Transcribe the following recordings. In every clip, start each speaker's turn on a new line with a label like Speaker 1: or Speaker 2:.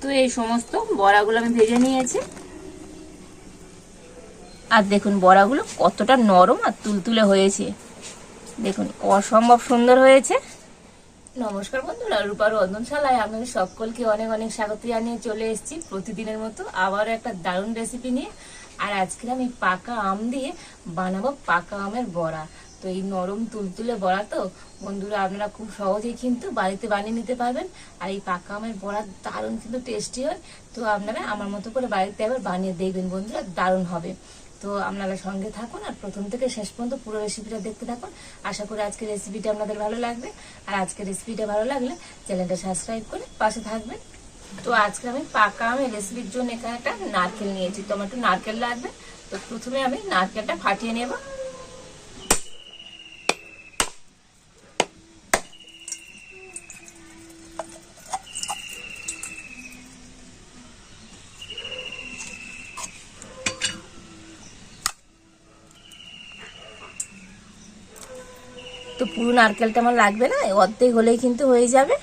Speaker 1: তো এই সমস্ত বড়াগুলো আমি ভেজে নিয়েছি। আর দেখুন বড়াগুলো কতটা নরম আর তুলতুলে হয়েছে। দেখুন, অসম্ভব সুন্দর হয়েছে। নমস্কার বন্ধুরা রূপার রন্ধনশালায় আপনাদের সকলকে অনেক অনেক স্বাগত জানিয়ে চলে এসেছি প্রতিদিনের মতো আবারও একটা দারুণ রেসিপি নিয়ে। আর আজকে আমি পাকা আম দিয়ে বানাবো পাকা আমের বড়া। তো এই নরম তুলতুলে বড়া তো। বন্ধুরা, আপনারা খুব সহজেই কিন্তু বাড়িতে বানিয়ে নিতে পারবেন। আর এই পাকা আমের বড়া দারুণ কিন্তু টেস্টি হয়। তো আপনারা আমার মতো করে বাড়িতে আবার বানিয়ে দেখবেন বন্ধুরা, দারুণ হবে। তো আপনারা সঙ্গে থাকুন আর প্রথম থেকে শেষ পর্যন্ত পুরো রেসিপিটা দেখতে থাকুন। আশা করি আজকের রেসিপিটা আপনাদের ভালো লাগবে। আর আজকের রেসিপিটা ভালো লাগলে চ্যানেলটা সাবস্ক্রাইব করে পাশে থাকবেন। তো আজকে আমি পাকা আমের রেসিপির জন্য এখানে একটা নারকেল নিয়েছি। তো আমার একটু নারকেল লাগবে। তো প্রথমে আমি নারকেলটা ফাটিয়ে নেব। পুরো নারকেলটা আমার লাগবে না অর্ধেক হলেই কিন্তু হয়ে যাবে।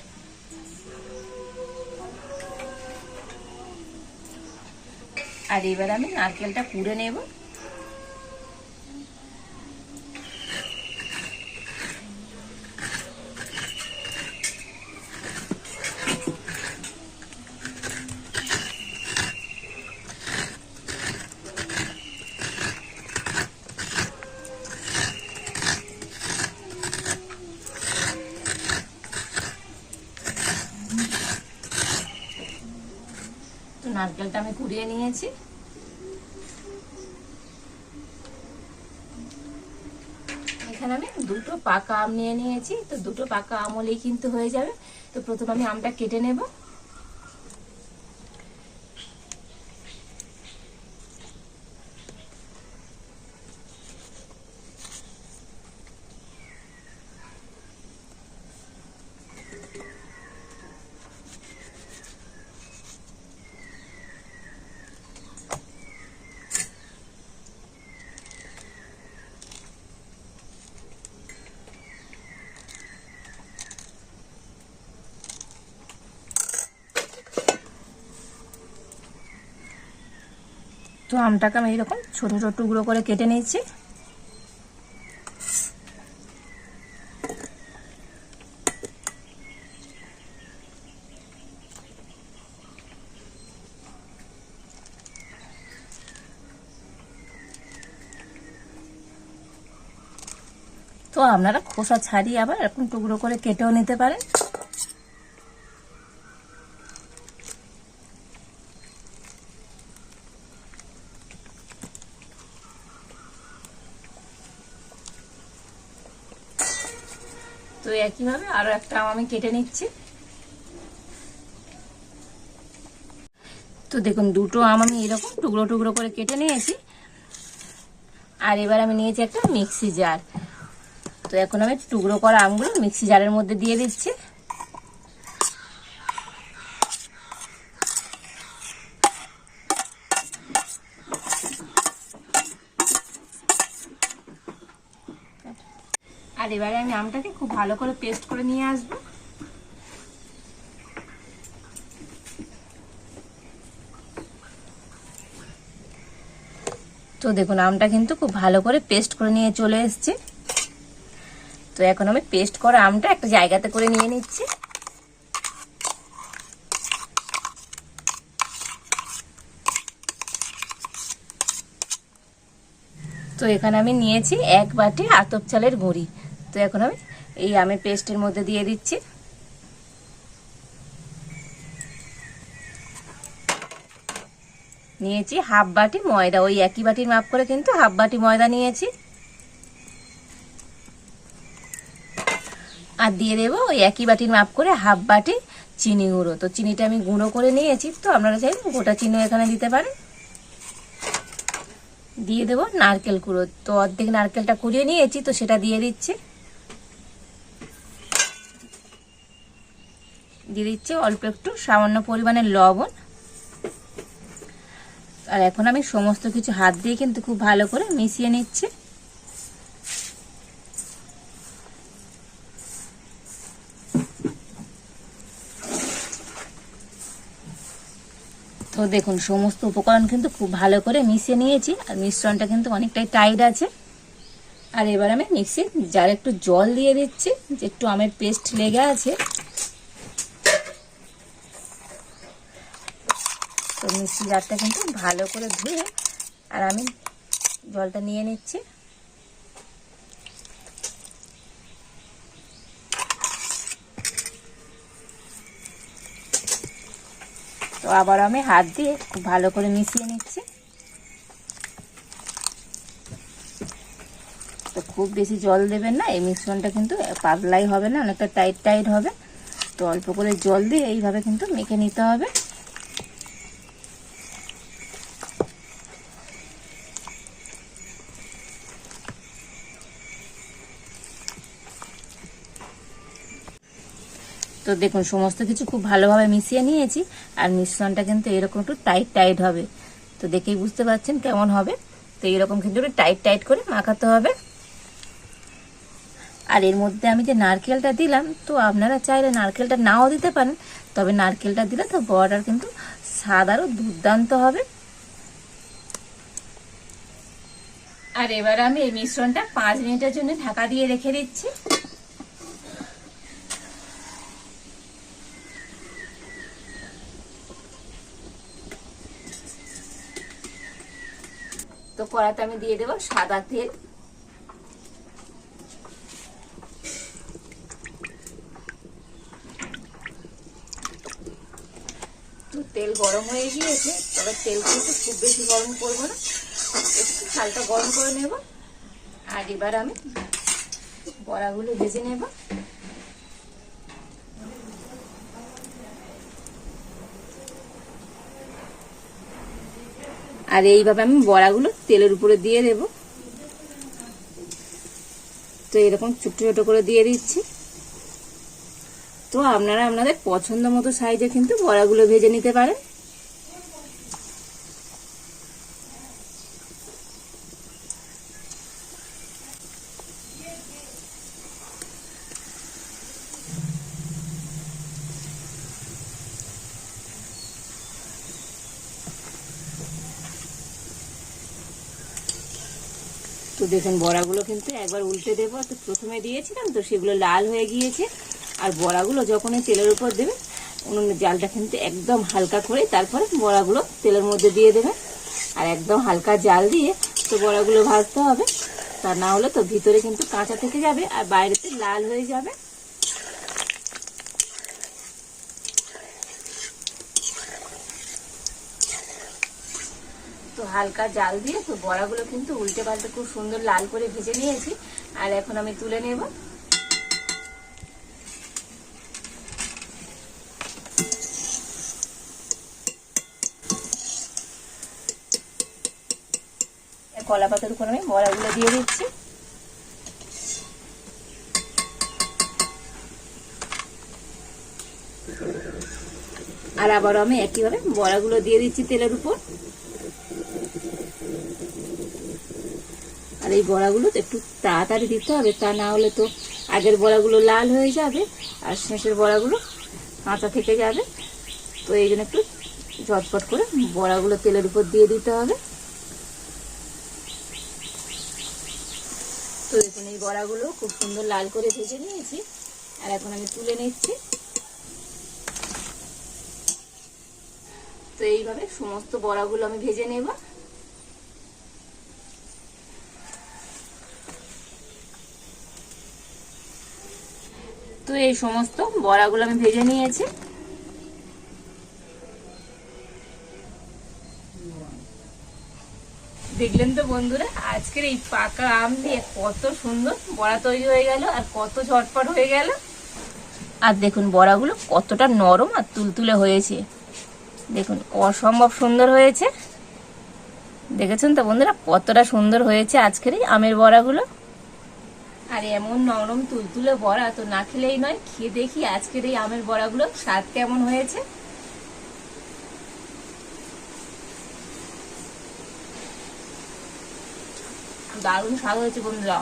Speaker 1: আর এবার আমি নারকেলটা পুড়ে নেব। নারকেলটা আমি কুড়িয়ে নিয়েছি। এখানে আমি দুটো পাকা আম নিয়ে নিয়েছি। তো দুটো পাকা আমলেই কিন্তু হয়ে যাবে। তো প্রথমে আমি আমটা কেটে নেব। তো আমটাকে আমি এরকম ছোট ছোট টুকরো করে কেটে নিয়েছি। তো আপনারা খোসা ছাড়িয়ে আবার এরকম টুকরো করে কেটেও নিতে পারেন। তো একইভাবে আরও একটা আম আমি কেটে নিচ্ছি। তো দেখুন, দুটো আম আমি এরকম টুকরো টুকরো করে কেটে নিয়েছি। আর এবার আমি নিয়েছি একটা মিক্সি জার তো এখন আমি টুকরো করা আমগুলো মিক্সি জারের মধ্যে দিয়ে দিচ্ছি। আর এবারে আমি আমটাকে খুব ভালো করে পেস্ট করে নিয়ে আসব। তো দেখুন, আমটা কিন্তু খুব ভালো করে পেস্ট করে নিয়ে চলে এসছে। তো এখন আমি পেস্ট করা আমটা একটা জায়গাতে করে নিয়ে নিচ্ছি। তো এখানে আমি নিয়েছি এক বাটি আতপ চালের গুঁড়ি। তো এখন আমি এই আমের পেস্টের মধ্যে দিয়ে দিচ্ছি। নিয়েছি হাফ বাটি ময়দা। ওই একই বাটির মাপ করে কিন্তু হাফ বাটি ময়দা নিয়েছি। আর দিয়ে দেবো ওই একই বাটির মাপ করে হাফ বাটি চিনি গুঁড়ো। তো চিনিটা আমি গুঁড়ো করে নিয়েছি, তো আপনারা চাইলে গোটা চিনি এখানে দিতে পারেন। দিয়ে দেবো নারকেল কুড়ো তো অর্ধেক নারকেলটা কুড়িয়ে নিয়েছি, তো সেটা দিয়ে দিচ্ছি। দিয়ে দিচ্ছি অল্প একটু সামান্য পরিমাণে লবণ। আর এখন আমি সমস্ত কিছু হাত দিয়ে কিন্তু খুব ভালো করে মিশিয়ে নিচ্ছি। তো দেখুন, সমস্ত উপকরণ কিন্তু খুব ভালো করে মিশিয়ে নিয়েছি, আর মিশ্রণটা কিন্তু অনেকটাই টাইট আছে। আর এবার আমি মিক্সি যার একটু জল দিয়ে দিচ্ছি, যে একটু আমের পেস্ট লেগে আছে। মিক্সি জারটা কিন্তু ভালো করে ধুয়ে আর আমি জলটা নিয়ে নিচ্ছি। তো আবার আমি হাত দিয়ে খুব ভালো করে মিশিয়ে নিচ্ছি। তো খুব বেশি জল দেবেন না, এই মিশ্রণটা কিন্তু পাতলাই হবে না, অনেকটা টাইট টাইট হবে। তো অল্প করে জল দিয়ে এইভাবে কিন্তু মেখে নিতে হবে। তো দেখুন, সমস্ত কিছু খুব ভালোভাবে মিশিয়ে নিয়েছি, আর মিশ্রণটা কিন্তু এরকম একটু টাইট টাইট হবে। তো দেখেই বুঝতে পারছেন কেমন হবে। তো এরকম কিন্তু একটু টাইট টাইট করে মাখাতে হবে। আর এর মধ্যে আমি যে নারকেলটা দিলাম, তো আপনারা চাইলে নারকেলটা নাও দিতে পারেন, তবে নারকেলটা দিলে তো বড়ার কিন্তু স্বাদ আরও দুর্দান্ত হবে। আর এবার আমি এই মিশ্রণটা পাঁচ মিনিটের জন্য ঢাকা দিয়ে রেখে দিচ্ছি। তো কড়াতে আমি দিয়ে দেবো সাদা তেল। তো তেল গরম হয়ে গিয়েছে, তবে তেল কিন্তু খুব বেশি গরম করব না, একটু হালকা গরম করে নেব। আর এবার আমি বড়াগুলো ভেজে নেব। আর এইভাবে আমি বড়াগুলো তেলের উপরে দিয়ে দেব। তো এরকম ছোট ছোট করে দিয়ে দিচ্ছি। তো আপনারা আপনাদের পছন্দ মতো সাইজে কিন্তু বড়াগুলো ভেজে নিতে পারেন। তো দেখুন, বড়াগুলো কিন্তু একবার উল্টে দেবো। তো প্রথমে দিয়েছিলাম তো সেগুলো লাল হয়ে গিয়েছে। আর বড়াগুলো যখন তেলের উপর দেবে উনুনের জালটা কিন্তু একদম হালকা করে তারপরে বড়াগুলো তেলের মধ্যে দিয়ে দেবে। আর একদম হালকা জাল দিয়ে তো বড়াগুলো ভাজতে হবে। তা না হলে তো ভিতরে কিন্তু কাঁচা থেকে যাবে আর বাইরেতে লাল হয়ে যাবে। তো হালকা জাল দিয়ে তো বড়াগুলো কিন্তু উল্টে পাল্টে খুব সুন্দর লাল করে ভেজে নিয়েছি। আর এখন আমি তুলে নেব। কলা পাতার উপর আমি বড়াগুলো দিয়ে দিচ্ছি। আর আবারও আমি একইভাবে বড়াগুলো দিয়ে দিচ্ছি তেলের উপর। আর এই বড়াগুলো তো একটু তাড়াতাড়ি দিতে হবে, তা না হলে তো আগের বড়াগুলো লাল হয়ে যাবে আর শেষের বড়াগুলো কাঁচা থেকে যাবে। তো এই জন্য একটু ঝটপট করে বড়াগুলো তেলের উপর দিয়ে দিতে হবে। তো দেখুন, এই বড়াগুলো খুব সুন্দর লাল করে ভেজে নিয়েছি। আর এখন আমি তুলে নিচ্ছি। তো এইভাবে সমস্ত বড়াগুলো আমি ভেজে নেব। তো এই সমস্ত বড়াগুলো আমি ভেজে নিয়েছি। দেখলেন তো বন্ধুরা, আজকের এই পাকা আম দিয়ে কত সুন্দর বড়া তৈরি হয়ে গেল আর কত ঝটপট হয়ে গেল। আর দেখুন, বড়াগুলো কতটা নরম আর তুলতুলে হয়েছে। দেখুন, অসম্ভব সুন্দর হয়েছে। দেখেছেন তো বন্ধুরা, কতটা সুন্দর হয়েছে আজকের এই আমের বড়াগুলো। আর এমন নরম তুলতুলে বড়া তো না খেলেই নয়, খেয়ে দেখি আজকের এই আমের বড়াগুলো স্বাদ কেমন হয়েছে। দারুণ স্বাদ হয়েছে বন্ধুরা।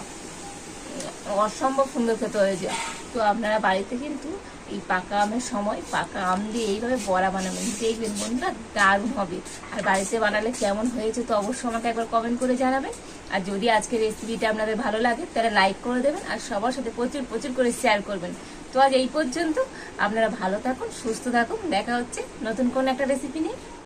Speaker 1: অসম্ভব সুন্দর খেতে হয়েছে। তো আপনারা বাড়িতে কিন্তু এই পাকা আমের সময় পাকা আম দিয়ে এইভাবে বড়া বানাবেন। দেখবেন বন্ধুরা দারুণ হবে। আর বাড়িতে বানালে কেমন হয়েছে তো অবশ্যই আমাকে একবার কমেন্ট করে জানাবেন। আর যদি আজকের রেসিপিটা আপনাদের ভালো লাগে, তাহলে লাইক করে দেবেন আর সবার সাথে প্রচুর প্রচুর করে শেয়ার করবেন। তো আজ এই পর্যন্ত। আপনারা ভালো থাকুন, সুস্থ থাকুন। দেখা হচ্ছে নতুন কোন একটা রেসিপি নিয়ে।